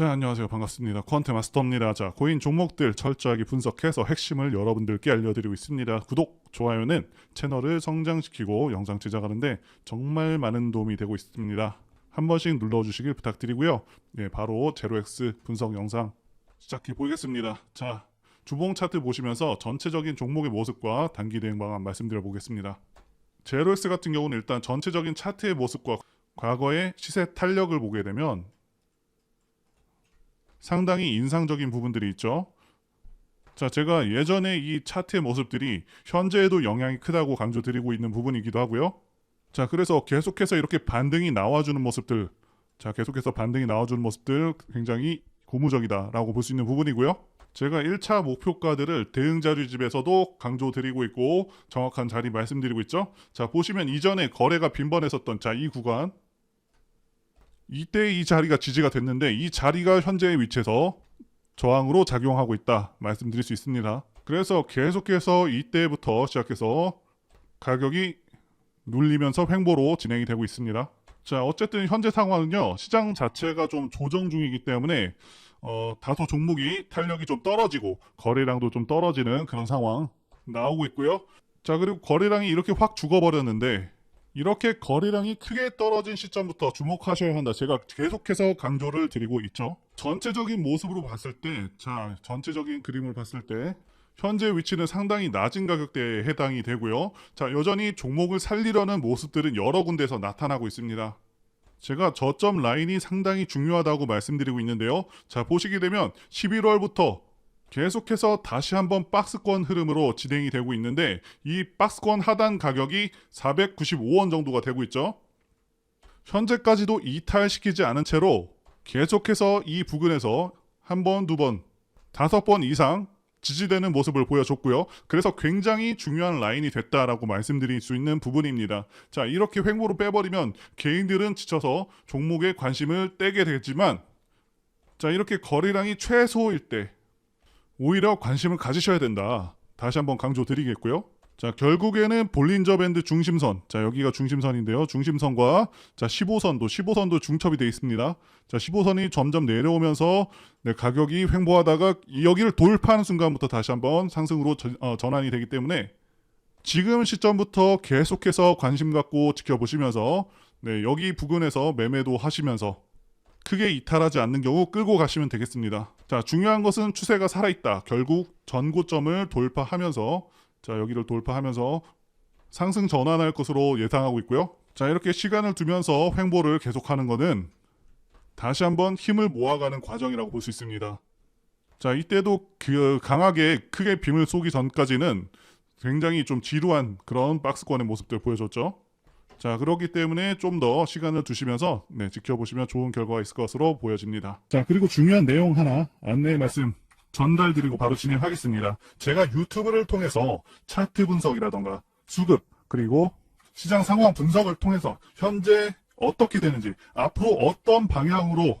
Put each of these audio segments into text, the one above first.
자, 안녕하세요. 반갑습니다. 퀀트 마스터입니다. 자, 코인 종목들 철저하게 분석해서 핵심을 여러분들께 알려드리고 있습니다. 구독, 좋아요는 채널을 성장시키고 영상 제작하는데 정말 많은 도움이 되고 있습니다. 한 번씩 눌러주시길 부탁드리고요. 네, 바로 제로엑스 분석 영상 시작해 보겠습니다. 자, 주봉 차트 보시면서 전체적인 종목의 모습과 단기 대응 방안 말씀드려 보겠습니다. 제로엑스 같은 경우는 일단 전체적인 차트의 모습과 과거의 시세 탄력을 보게 되면 상당히 인상적인 부분들이 있죠. 자, 제가 예전에 이 차트의 모습들이 현재에도 영향이 크다고 강조드리고 있는 부분이기도 하고요. 자, 그래서 계속해서 이렇게 반등이 나와주는 모습들, 자, 계속해서 반등이 나와주는 모습들 굉장히 고무적이다라고 볼 수 있는 부분이고요. 제가 1차 목표가들을 대응 자료집에서도 강조드리고 있고 정확한 자리 말씀드리고 있죠. 자, 보시면 이전에 거래가 빈번했었던 자, 이 구간 이때 이 자리가 지지가 됐는데 이 자리가 현재의 위치에서 저항으로 작용하고 있다 말씀드릴 수 있습니다. 그래서 계속해서 이때부터 시작해서 가격이 눌리면서 횡보로 진행이 되고 있습니다. 자 어쨌든 현재 상황은요 시장 자체가 좀 조정 중이기 때문에 어, 다소 종목이 탄력이 좀 떨어지고 거래량도 좀 떨어지는 그런 상황 나오고 있고요. 자 그리고 거래량이 이렇게 확 죽어버렸는데 이렇게 거래량이 크게 떨어진 시점부터 주목하셔야 한다. 제가 계속해서 강조를 드리고 있죠. 전체적인 모습으로 봤을 때, 자, 전체적인 그림을 봤을 때, 현재 위치는 상당히 낮은 가격대에 해당이 되고요. 자, 여전히 종목을 살리려는 모습들은 여러 군데서 나타나고 있습니다. 제가 저점 라인이 상당히 중요하다고 말씀드리고 있는데요. 자, 보시게 되면 11월부터 계속해서 다시 한번 박스권 흐름으로 진행이 되고 있는데 이 박스권 하단 가격이 495원 정도가 되고 있죠. 현재까지도 이탈시키지 않은 채로 계속해서 이 부근에서 한 번, 두 번, 다섯 번 이상 지지되는 모습을 보여줬고요. 그래서 굉장히 중요한 라인이 됐다라고 말씀드릴 수 있는 부분입니다. 자, 이렇게 횡보로 빼버리면 개인들은 지쳐서 종목에 관심을 떼게 되지만 자, 이렇게 거래량이 최소일 때 오히려 관심을 가지셔야 된다. 다시 한번 강조드리겠고요. 자, 결국에는 볼린저 밴드 중심선. 자, 여기가 중심선인데요. 중심선과 자, 15선도 15선도 중첩이 되어 있습니다. 자, 15선이 점점 내려오면서 네, 가격이 횡보하다가 이 여기를 돌파하는 순간부터 다시 한번 상승으로 전, 어, 전환이 되기 때문에 지금 시점부터 계속해서 관심 갖고 지켜보시면서 네, 여기 부근에서 매매도 하시면서 크게 이탈하지 않는 경우 끌고 가시면 되겠습니다. 자, 중요한 것은 추세가 살아있다. 결국 전고점을 돌파하면서 자, 여기를 돌파하면서 상승 전환할 것으로 예상하고 있고요. 자, 이렇게 시간을 두면서 횡보를 계속하는 것은 다시 한번 힘을 모아가는 과정이라고 볼 수 있습니다. 자, 이때도 그 강하게 크게 빔을 쏘기 전까지는 굉장히 좀 지루한 그런 박스권의 모습들 보여줬죠. 자, 그렇기 때문에 좀 더 시간을 두시면서 네, 지켜보시면 좋은 결과가 있을 것으로 보여집니다. 자, 그리고 중요한 내용 하나 안내 말씀 전달드리고 바로 진행하겠습니다. 제가 유튜브를 통해서 차트 분석이라던가 수급 그리고 시장 상황 분석을 통해서 현재 어떻게 되는지 앞으로 어떤 방향으로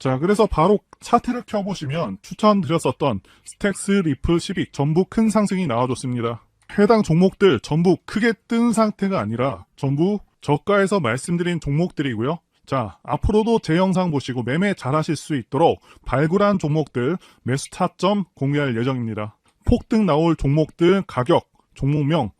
자, 그래서 바로 차트를 켜보시면 추천드렸었던 스택스, 리플, 시빅 전부 큰 상승이 나와줬습니다. 해당 종목들 전부 크게 뜬 상태가 아니라 전부 저가에서 말씀드린 종목들이고요. 자, 앞으로도 제 영상 보시고 매매 잘 하실 수 있도록 발굴한 종목들 매수 타점 공유할 예정입니다. 폭등 나올 종목들 가격, 종목명